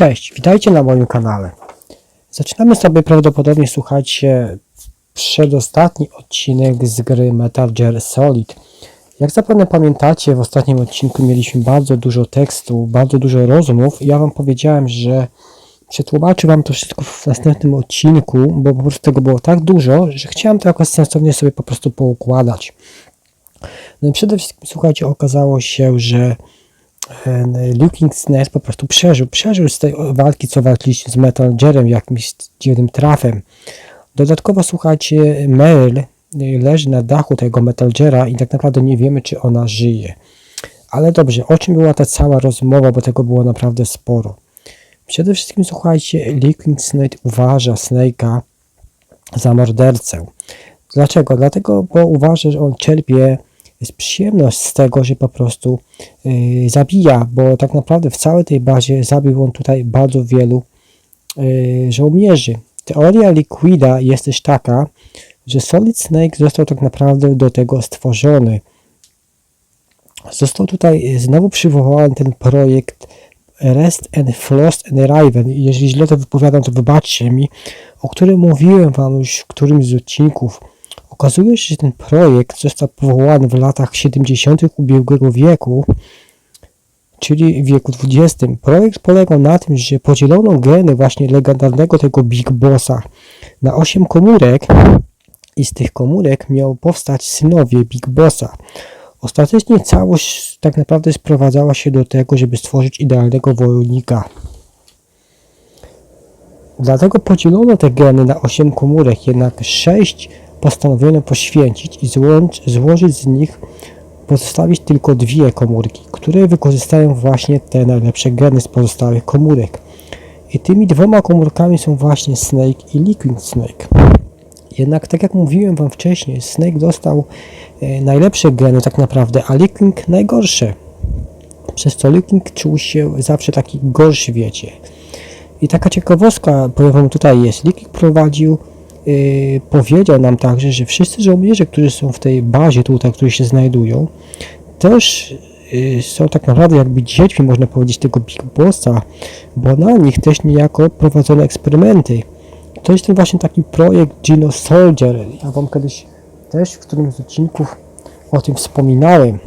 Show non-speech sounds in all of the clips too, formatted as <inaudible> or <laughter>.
Cześć, witajcie na moim kanale. Zaczynamy sobie prawdopodobnie, słuchajcie, przedostatni odcinek z gry Metal Gear Solid. Jak zapewne pamiętacie, w ostatnim odcinku mieliśmy bardzo dużo tekstu, bardzo dużo rozmów ja wam powiedziałem, że przetłumaczę wam to wszystko w następnym odcinku, bo po prostu tego było tak dużo, że chciałem to jakoś sensownie sobie po prostu poukładać. No i przede wszystkim, słuchajcie, okazało się, że Liu King po prostu przeżył. Przeżył z tej walki, co walczyliście z Metal Gearem, jakimś dziwnym trafem. Dodatkowo, słuchajcie, Meryl e, leży na dachu tego Metal Geara i tak naprawdę nie wiemy, czy ona żyje. Ale dobrze, o czym była ta cała rozmowa, bo tego było naprawdę sporo. Przede wszystkim, słuchajcie, King Snake uważa Snake'a za mordercę. Dlaczego? Dlatego, bo uważa, że on czerpie z przyjemność z tego, że po prostu yy, zabija, bo tak naprawdę w całej tej bazie zabił on tutaj bardzo wielu yy, żołnierzy. Teoria Liquida jest też taka, że Solid Snake został tak naprawdę do tego stworzony. Został tutaj znowu przywołany ten projekt Rest and Frost and Raven. Jeżeli źle to wypowiadam, to wybaczcie mi, o którym mówiłem wam już w którymś z odcinków. Okazuje się, że ten projekt został powołany w latach 70. ubiegłego wieku, czyli w wieku XX. Projekt polegał na tym, że podzielono geny właśnie legendarnego tego Big Bossa na 8 komórek i z tych komórek miał powstać synowie Big Bossa. Ostatecznie całość tak naprawdę sprowadzała się do tego, żeby stworzyć idealnego wojownika. Dlatego podzielono te geny na 8 komórek, jednak 6 postanowiono poświęcić i złącz, złożyć z nich, pozostawić tylko dwie komórki, które wykorzystają właśnie te najlepsze geny z pozostałych komórek. I tymi dwoma komórkami są właśnie Snake i Liquid Snake. Jednak tak jak mówiłem wam wcześniej, Snake dostał e, najlepsze geny tak naprawdę, a Liquid najgorsze. Przez to Liquid czuł się zawsze taki gorszy, wiecie. I taka ciekawostka, powiem wam tutaj jest, Liquid prowadził powiedział nam także, że wszyscy żołnierze, którzy są w tej bazie tutaj, którzy się znajdują, też yy, są tak naprawdę jakby dziećmi, można powiedzieć, tego Big Bossa, bo na nich też niejako prowadzono eksperymenty. To jest ten właśnie taki projekt Gino Soldier. Ja wam kiedyś też w którymś z odcinków o tym wspominałem.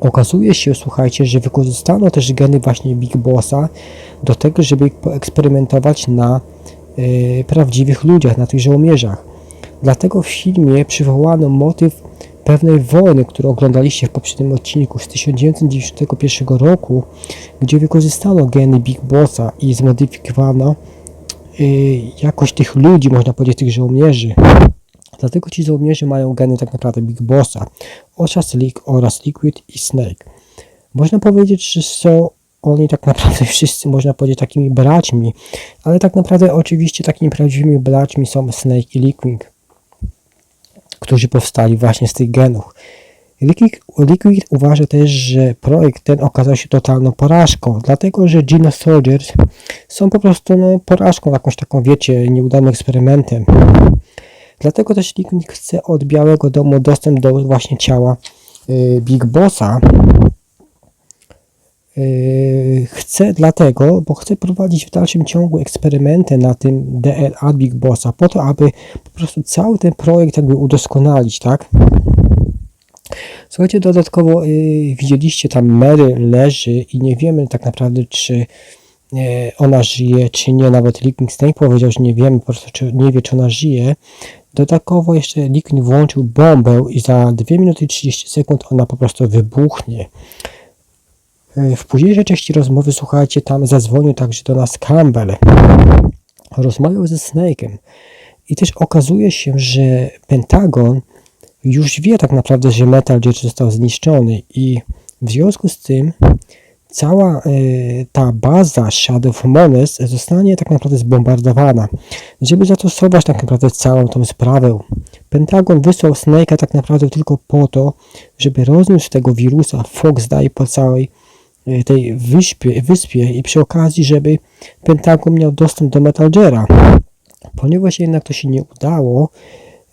Okazuje się, słuchajcie, że wykorzystano też geny właśnie Big Bossa do tego, żeby poeksperymentować na y, prawdziwych ludziach, na tych żołnierzach. Dlatego w filmie przywołano motyw pewnej wojny, którą oglądaliście w poprzednim odcinku z 1991 roku, gdzie wykorzystano geny Big Bossa i zmodyfikowano y, jakość tych ludzi, można powiedzieć, tych żołnierzy. Dlatego ci żołnierze mają geny tak naprawdę Big Bossa oraz Liquid i Snake. Można powiedzieć, że są oni tak naprawdę <laughs> wszyscy, można powiedzieć, takimi braćmi, ale tak naprawdę oczywiście takimi prawdziwymi braćmi są Snake i Liquid, którzy powstali właśnie z tych genów. Liquid, Liquid uważa też, że projekt ten okazał się totalną porażką, dlatego że Gino Soldiers są po prostu no, porażką, jakąś taką, wiecie, nieudanym eksperymentem. Dlatego też Liquid chce od Białego Domu dostęp do właśnie ciała y, Big Bossa, chcę dlatego, bo chcę prowadzić w dalszym ciągu eksperymenty na tym DLA Big Bossa, po to, aby po prostu cały ten projekt jakby udoskonalić, tak? Słuchajcie, dodatkowo yy, widzieliście tam Mary leży i nie wiemy tak naprawdę, czy yy, ona żyje, czy nie. Nawet Snake powiedział, że nie wiemy, po prostu czy, nie wie, czy ona żyje. Dodatkowo jeszcze Licking włączył bombę i za 2 minuty i 30 sekund ona po prostu wybuchnie. W późniejszej części rozmowy, słuchajcie, tam zadzwonił także do nas Campbell. Rozmawiał ze Snake'em. I też okazuje się, że Pentagon już wie tak naprawdę, że Metal Gear został zniszczony i w związku z tym cała y, ta baza Shadow Mones zostanie tak naprawdę zbombardowana. Żeby zastosować tak naprawdę całą tą sprawę, Pentagon wysłał Snake'a tak naprawdę tylko po to, żeby rozniósł tego wirusa Fox Die po całej tej wyspie, wyspie i przy okazji, żeby Pentagon miał dostęp do Metal Geara. Ponieważ jednak to się nie udało,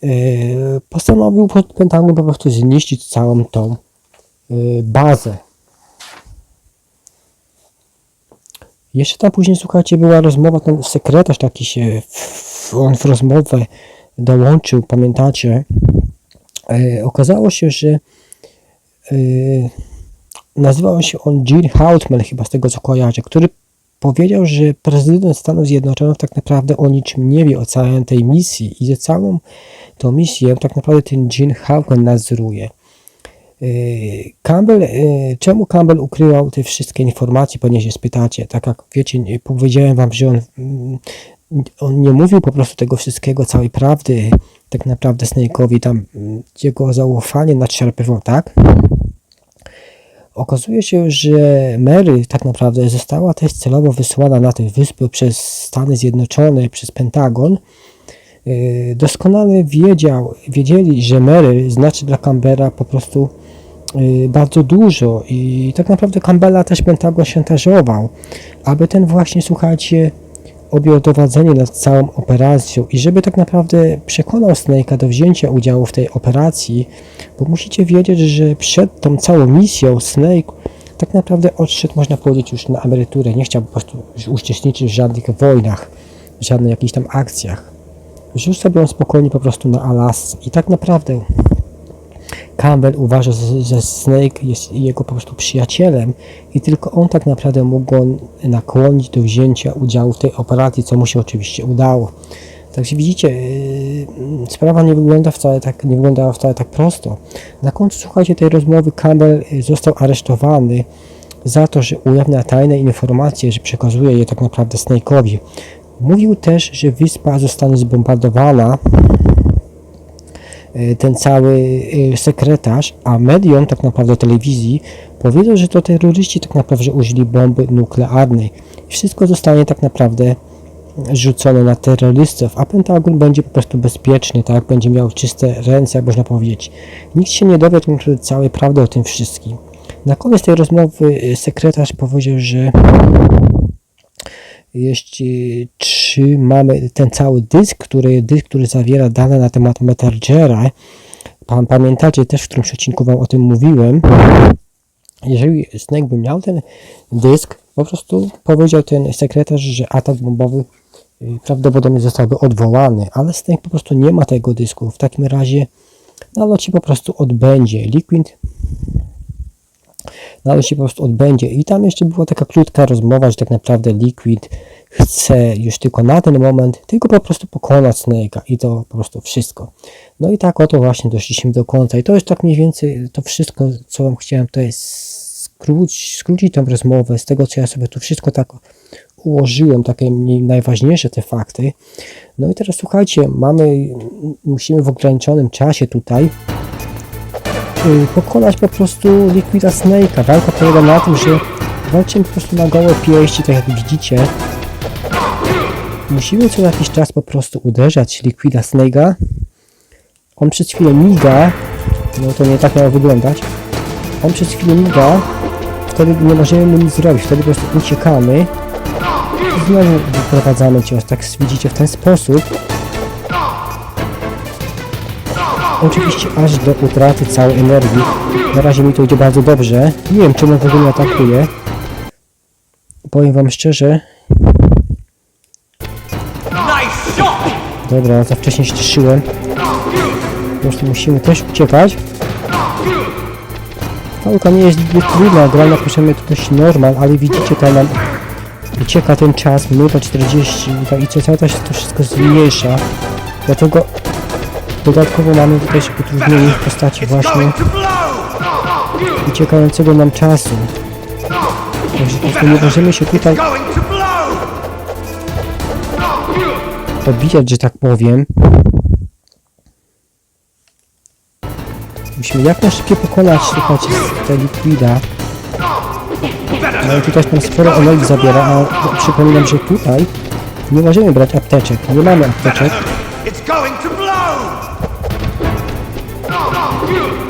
y, postanowił Pentagon po prostu zniszczyć całą tą y, bazę. Jeszcze tam później, słuchajcie, była rozmowa, ten sekretarz taki się, w, on w rozmowę dołączył, pamiętacie? E, okazało się, że e, nazywał się on Gene Hautman, chyba z tego co kojarzę, który powiedział, że prezydent Stanów Zjednoczonych tak naprawdę o niczym nie wie, o całej tej misji i że całą tą misję tak naprawdę ten Gene Hautman nadzoruje. Yy, Campbell, yy, czemu Campbell ukrywał te wszystkie informacje, pewnie się spytacie. Tak jak wiecie, powiedziałem wam, że on, mm, on nie mówił po prostu tego wszystkiego, całej prawdy, tak naprawdę Snake'owi tam mm, jego zaufanie nadszarpywał, tak? Okazuje się, że Mary tak naprawdę została też celowo wysłana na tę wyspę przez Stany Zjednoczone, przez Pentagon. Yy, Doskonale wiedział, wiedzieli, że Mary znaczy dla Campbella po prostu yy, bardzo dużo i tak naprawdę Campbella też Pentagon szantażował, aby ten właśnie, słuchajcie, objął dowodzenie nad całą operacją i żeby tak naprawdę przekonał Snake'a do wzięcia udziału w tej operacji, bo musicie wiedzieć, że przed tą całą misją Snake tak naprawdę odszedł, można powiedzieć, już na emeryturę. Nie chciał po prostu uczestniczyć w żadnych wojnach, w żadnych jakichś tam akcjach. Żył sobie on spokojnie po prostu na Alasce i tak naprawdę Campbell uważa, że- Snake jest jego po prostu przyjacielem i tylko on tak naprawdę mógł go nakłonić do wzięcia udziału w tej operacji, co mu się oczywiście udało. Także widzicie, yy, sprawa nie wygląda wcale tak, nie wyglądała wcale tak prosto. Na końcu, słuchajcie, tej rozmowy Campbell yy, został aresztowany za to, że ujawnia tajne informacje, że przekazuje je tak naprawdę Snake'owi. Mówił też, że wyspa zostanie zbombardowana ten cały y, sekretarz, a mediom, tak naprawdę telewizji, powiedział, że to terroryści tak naprawdę użyli bomby nuklearnej. Wszystko zostanie tak naprawdę rzucone na terrorystów, a Pentagon będzie po prostu bezpieczny, tak? Będzie miał czyste ręce, jak można powiedzieć. Nikt się nie dowie tak całej prawdy o tym wszystkim. Na koniec tej rozmowy y, sekretarz powiedział, że jeśli czy mamy ten cały dysk, który, dysk, który zawiera dane na temat Metargera, pan pamiętacie też w którymś odcinku wam o tym mówiłem, jeżeli Snake by miał ten dysk, po prostu powiedział ten sekretarz, że atak bombowy y, prawdopodobnie zostałby odwołany, ale Snake po prostu nie ma tego dysku. W takim razie nalot się po prostu odbędzie. Liquid nalot się po prostu odbędzie. I tam jeszcze była taka krótka rozmowa, że tak naprawdę Liquid chce już tylko na ten moment, tylko po prostu pokonać Snake'a i to po prostu wszystko. No i tak oto właśnie doszliśmy do końca. I to jest tak mniej więcej to wszystko, co wam chciałem tutaj skrócić, skrócić tą rozmowę z tego, co ja sobie tu wszystko tak ułożyłem, takie najważniejsze te fakty. No i teraz słuchajcie, mamy, musimy w ograniczonym czasie tutaj y, pokonać po prostu Liquida Snake'a. Walka polega na tym, że walczymy po prostu na gołe pięści, tak jak widzicie. Musimy co jakiś czas po prostu uderzać Liquida Snake'a. On przez chwilę miga, no to nie tak miało wyglądać. On przez chwilę miga, wtedy nie możemy mu nic zrobić, wtedy po prostu uciekamy. I znowu wyprowadzamy cios, tak widzicie, w ten sposób. Oczywiście aż do utraty całej energii. Na razie mi to idzie bardzo dobrze. Nie wiem czemu w ogóle atakuje. Powiem wam szczerze. Dobra, za wcześnie. Po prostu musimy też uciekać. Walka nie jest zbyt trudna, gra na poziomie dość normal, ale widzicie tam nam ucieka ten czas, minuta 40 i cały czas to wszystko zmniejsza. Dlatego dodatkowo mamy tutaj się utrudnienie w postaci właśnie uciekającego nam czasu. Także nie możemy się tutaj pobijać, że tak powiem. Musimy jak najszybciej pokonać, słuchajcie, te likwida. No i tutaj nam sporo energii zabiera, a przypominam, że tutaj nie możemy brać apteczek. Nie mamy apteczek.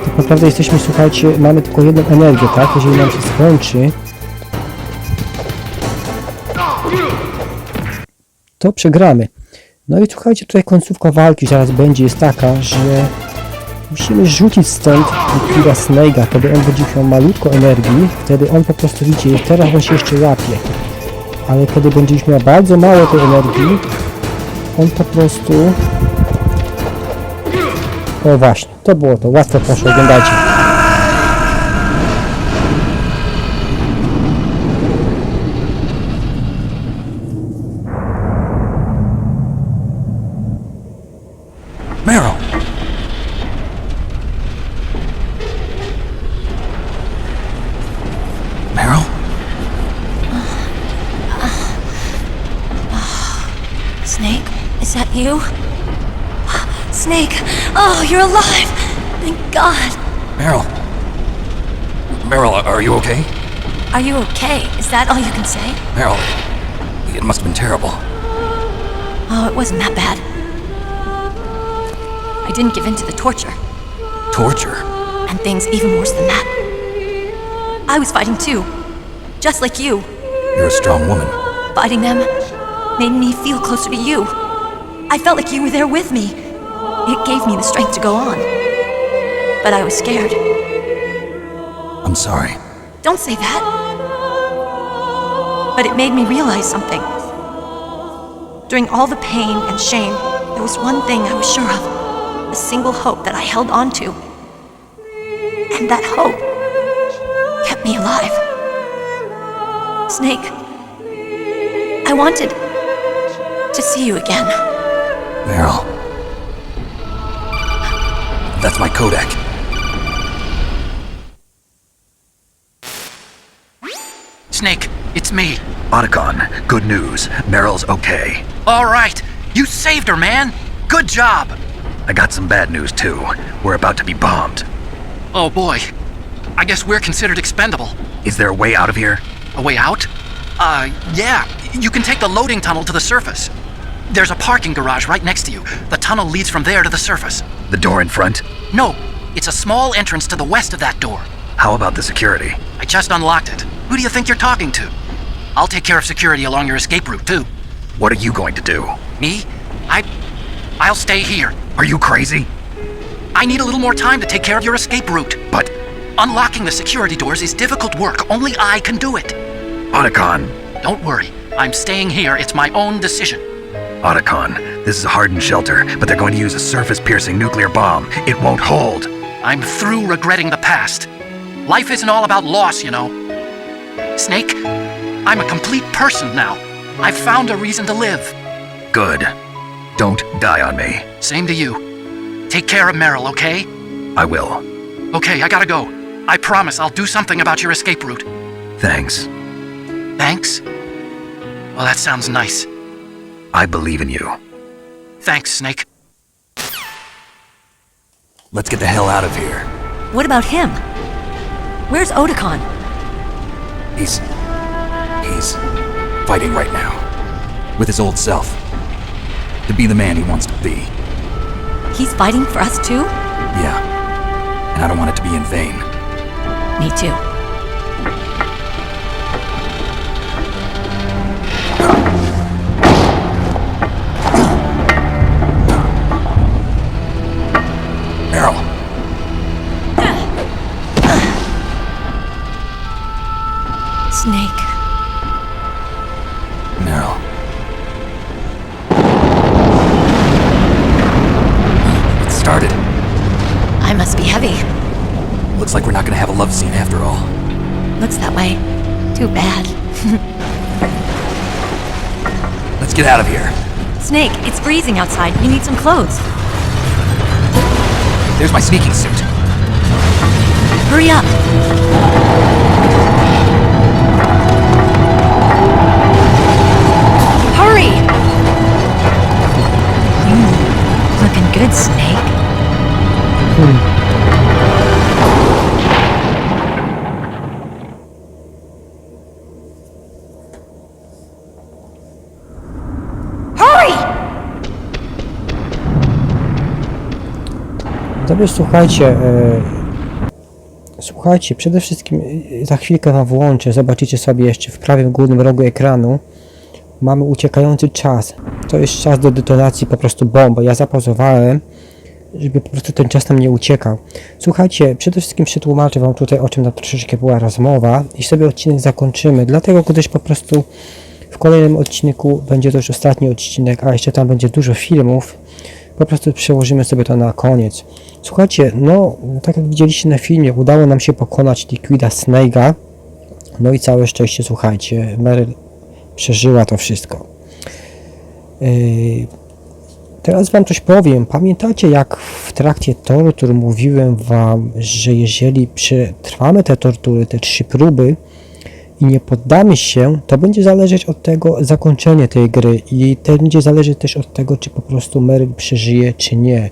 Tak naprawdę jesteśmy, słuchajcie, mamy tylko jedną energię, tak? Jeżeli nam się skończy, to przegramy. No i słuchajcie, tutaj końcówka walki zaraz będzie jest taka, że musimy rzucić stąd Liquida Snake'a, wtedy on będzie miał malutko energii, wtedy on po prostu widzi, teraz on się jeszcze łapie. ale kiedy będziesz miał bardzo mało tej energii, on po prostu... O właśnie, to było to, łatwo poszło, oglądajcie. Is that all you can say? Meryl, it must have been terrible. Oh, it wasn't that bad. I didn't give in to the torture, Torture? and things even worse than that. I was fighting too, just like you. You're a strong woman. Fighting them made me feel closer to you. I felt like you were there with me. It gave me the strength to go on. But I was scared. I'm sorry. Don't say that. But it made me realize something. During all the pain and shame, there was one thing I was sure of a single hope that I held on to. And that hope kept me alive. Snake, I wanted to see you again. Meryl. That's my Kodak. Snake, it's me. Otacon, good news. Meryl's okay. All right. You saved her, man. Good job. I got some bad news, too. We're about to be bombed. Oh boy. I guess we're considered expendable. Is there a way out of here? A way out? Uh, yeah. You can take the loading tunnel to the surface. There's a parking garage right next to you. The tunnel leads from there to the surface. The door in front? No, it's a small entrance to the west of that door. How about the security? I just unlocked it. Who do you think you're talking to? I'll take care of security along your escape route, too. What are you going to do? Me? I. I'll stay here. Are you crazy? I need a little more time to take care of your escape route. But, Unlocking the security doors is difficult work. Only I can do it. Otacon, Don't worry. I'm staying here. It's my own decision. Otacon, this is a hardened shelter, but they're going to use a surface-piercing nuclear bomb. It won't hold. I'm through regretting the past. Life isn't all about loss, you know. Snake, I'm a complete person now. I've found a reason to live. Good. Don't die on me. Same to you. Take care of Meryl, okay? I will. Okay, I gotta go. I promise I'll do something about your escape route. Thanks. Thanks? Well, that sounds nice. I believe in you. Thanks, Snake. Let's get the hell out of here. What about him? Where's Otakon? He's. He's. fighting right now. With his old self. To be the man he wants to be. He's fighting for us too? Yeah. And I don't want it to be in vain. Me too. Meryl! Snake. It started. I must be heavy. Looks like we're not gonna have a love scene after all. Looks that way. Too bad. <laughs> Let's get out of here. Snake, it's freezing outside. You need some clothes. There's my sneaking suit. Hurry up. Good, Snake. Hurry! Dobrze, słuchajcie. E, słuchajcie, przede wszystkim e, za chwilkę wam włączę. Zobaczycie sobie jeszcze w prawym górnym rogu ekranu. Mamy uciekający czas. To jest czas do detonacji po prostu bomby. Ja zapauzowałem, żeby po prostu ten czas nam nie uciekał. Słuchajcie, przede wszystkim przetłumaczę wam tutaj o czym na troszeczkę była rozmowa i sobie odcinek zakończymy. Dlatego gdyż po prostu w kolejnym odcinku będzie to już ostatni odcinek, a jeszcze tam będzie dużo filmów. Po prostu przełożymy sobie to na koniec. Słuchajcie, no, tak jak widzieliście na filmie, udało nam się pokonać Liquida Snake'a. No i całe szczęście, słuchajcie, Meryl przeżyła to wszystko. Yy, Teraz wam coś powiem. Pamiętacie, jak w trakcie tortur mówiłem wam, że jeżeli przetrwamy te tortury, te trzy próby i nie poddamy się, to będzie zależeć od tego zakończenie tej gry i to będzie zależeć też od tego, czy po prostu Meryl przeżyje, czy nie.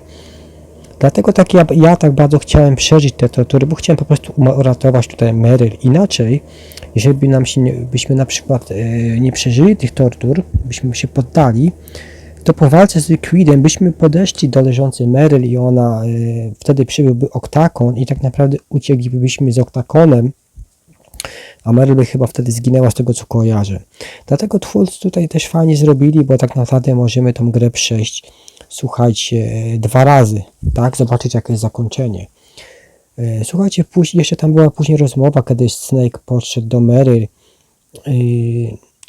Dlatego tak ja, ja tak bardzo chciałem przeżyć te tortury, bo chciałem po prostu uratować tutaj Meryl. Inaczej, jeżeli by nam się nie, byśmy na przykład e, nie przeżyli tych tortur, byśmy się poddali, to po walce z Liquidem byśmy podeszli do leżącej Meryl i ona y, wtedy przybyłby Oktakon i tak naprawdę ucieklibyśmy z Oktakonem, a Meryl by chyba wtedy zginęła z tego co kojarzę. Dlatego twórcy tutaj też fajnie zrobili, bo tak naprawdę możemy tą grę przejść, słuchajcie, dwa razy, tak? Zobaczyć jakie jest zakończenie. Y, Słuchajcie, później, jeszcze tam była później rozmowa, kiedy Snake podszedł do Meryl y,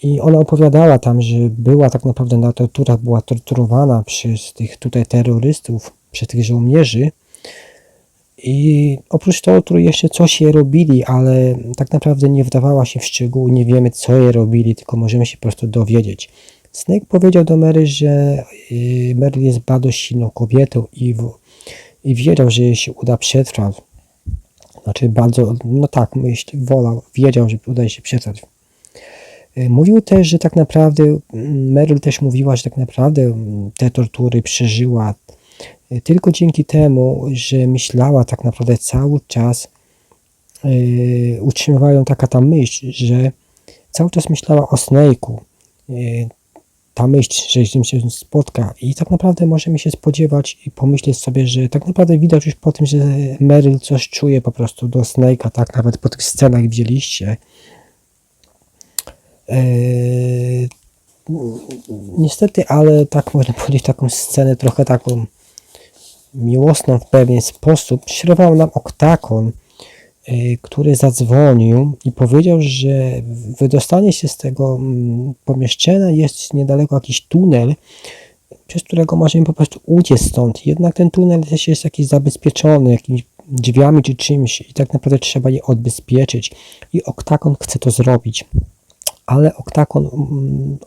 i ona opowiadała tam, że była tak naprawdę na torturach, była torturowana przez tych tutaj terrorystów, przez tych żołnierzy. I oprócz tortur jeszcze coś je robili, ale tak naprawdę nie wdawała się w szczegóły, nie wiemy co je robili, tylko możemy się po prostu dowiedzieć. Snake powiedział do Mary, że y, Mary jest bardzo silną kobietą i, w, i wiedział, że jej się uda przetrwać. Znaczy bardzo, no tak, myśl, wolał, wiedział, że uda jej się przetrwać. Y, Mówił też, że tak naprawdę, mm, Meryl też mówiła, że tak naprawdę mm, te tortury przeżyła y, tylko dzięki temu, że myślała tak naprawdę cały czas, yy, utrzymywała ją taka ta myśl, że cały czas myślała o Snake'u. Ta myśl, że z nim się spotka i tak naprawdę możemy się spodziewać i pomyśleć sobie, że tak naprawdę widać już po tym, że Meryl coś czuje po prostu do Snake'a, tak nawet po tych scenach widzieliście, Eee, niestety, ale tak można <laughs> powiedzieć, taką scenę trochę taką miłosną w pewien sposób. Środował nam Oktakon, który zadzwonił i powiedział, że wydostanie się z tego mm, pomieszczenia jest niedaleko jakiś tunel, przez którego możemy po prostu uciec stąd. Jednak ten tunel też jest jakiś zabezpieczony, jakimiś drzwiami czy czymś i tak naprawdę trzeba je odbezpieczyć. I Oktakon chce to zrobić ale Oktakon mm,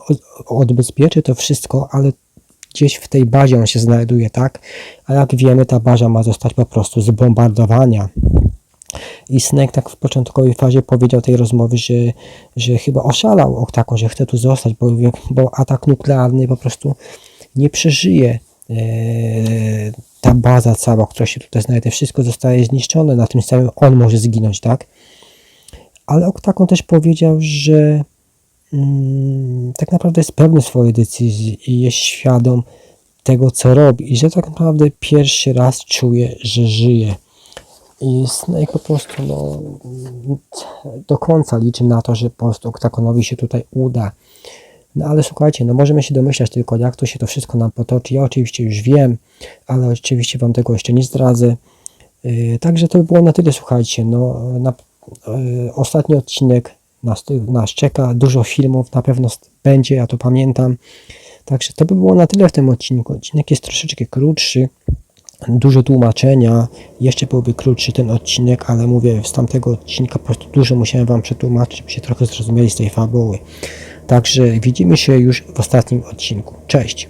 odbezpieczy to wszystko, ale gdzieś w tej bazie on się znajduje, tak? A jak wiemy, ta baza ma zostać po prostu zbombardowania. I Snake tak w początkowej fazie powiedział tej rozmowy, że, że chyba oszalał Oktakon, że chce tu zostać, bo, bo atak nuklearny po prostu nie przeżyje. e, ta baza cała, która się tutaj znajduje, wszystko zostaje zniszczone, na tym samym on może zginąć, tak? Ale Oktakon też powiedział, że mm, tak naprawdę jest pewny swojej decyzji i jest świadom tego, co robi i że tak naprawdę pierwszy raz czuje, że żyje. I Snake po prostu no, do końca liczy na to, że po prostu Oktakonowi się tutaj uda. No ale słuchajcie, no możemy się domyślać tylko, jak to się to wszystko nam potoczy. Ja oczywiście już wiem, ale oczywiście Wam tego jeszcze nie zdradzę. Yy, Także to by było na tyle, słuchajcie. No, na, yy, ostatni odcinek nas, nas czeka, dużo filmów na pewno będzie, ja to pamiętam. Także to by było na tyle w tym odcinku. Odcinek jest troszeczkę krótszy, dużo tłumaczenia. Jeszcze byłby krótszy ten odcinek, ale mówię, z tamtego odcinka po prostu dużo musiałem Wam przetłumaczyć, żeby się trochę zrozumieli z tej fabuły. Także widzimy się już w ostatnim odcinku. Cześć!